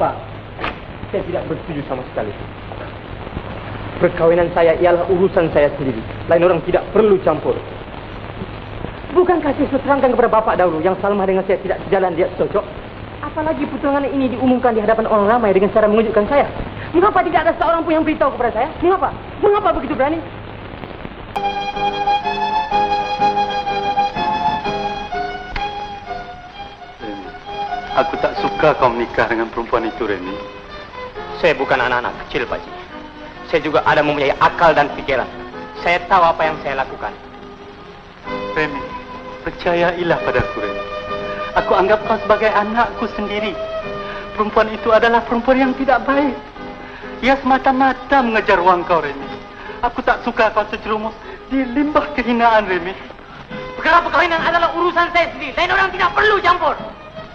Pak, saya tidak bersetuju sama sekali. Perkawinan saya ialah urusan saya sendiri. Lain orang tidak perlu campur. Bukankah saya terangkan kepada Bapak dahulu yang Salmah dengan saya tidak sejalan, dia cocok? Apalagi pertunangan ini diumumkan di hadapan orang ramai dengan cara mengejutkan saya. Mengapa tidak ada seorang pun yang beritahu kepada saya? Mengapa? Mengapa begitu berani? Aku tak suka kau menikah dengan perempuan itu, Reni. Saya bukan anak-anak kecil, Pak Ji. Saya juga ada mempunyai akal dan pikiran. Saya tahu apa yang saya lakukan. Reni, percayailah padaku, Reni. Aku anggap kau sebagai anakku sendiri. Perempuan itu adalah perempuan yang tidak baik. Ia semata-mata mengejar wang kau, Reni. Aku tak suka kau terjerumus di limbah kehinaan, Reni. Perkara perkawinan adalah urusan saya sendiri. Lain orang tidak perlu campur.